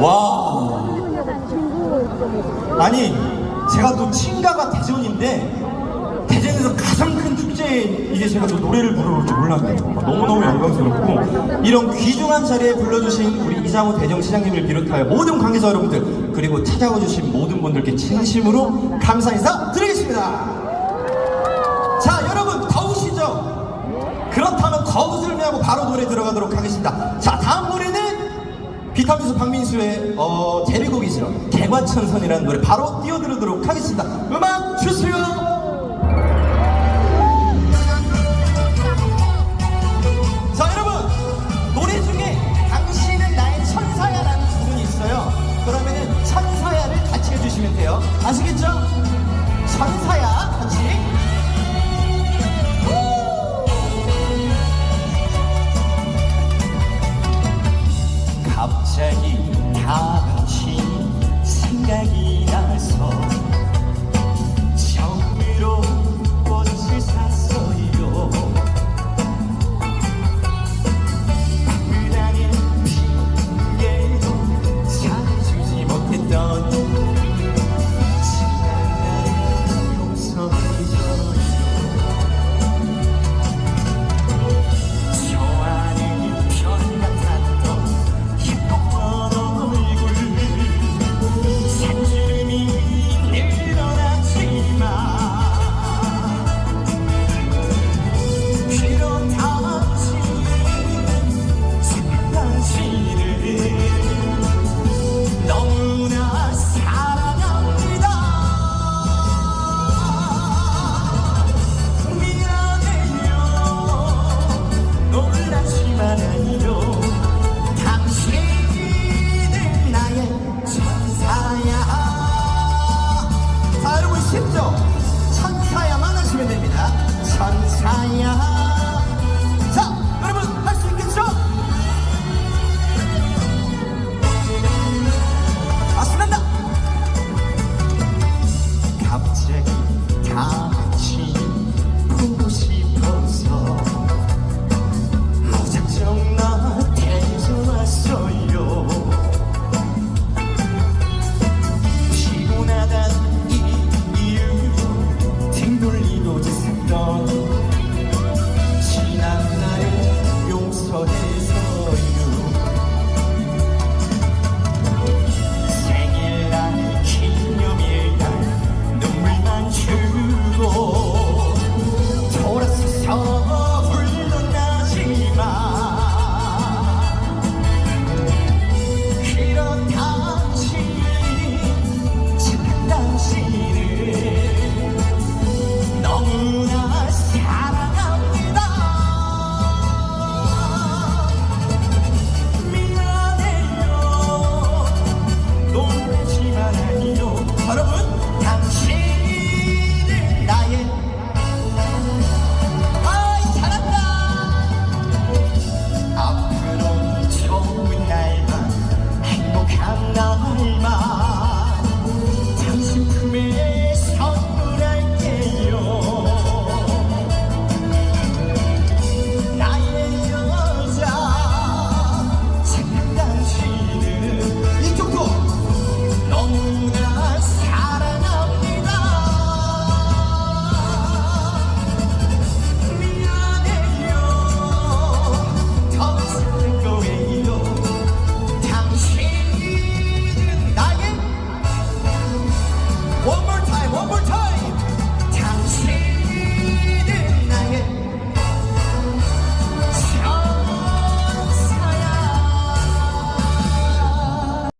와. 아니, 제가 또 친가가 대전인데, 대전에서 가장 큰 축제에 이제 제가 또 노래를 부를 줄 몰랐네요. 너무너무 영광스럽고, 이런 귀중한 자리에 불러주신 우리 이장호 대전시장님을 비롯하여 모든 관계자 여러분들, 그리고 찾아와 주신 모든 분들께 진심으로 감사 인사 드리겠습니다. 자, 여러분, 더우시죠? 그렇다면 거부 설명하고 바로 노래 들어가도록 하겠습니다. 자, 다음 노래는 비타민수 박민수의 어, 데뷔곡이죠. 개과천선이라는 노래 바로 띄워드리도록 하겠습니다. 음악 주세요. 갑자기 닥친 생각이 아쉽죠?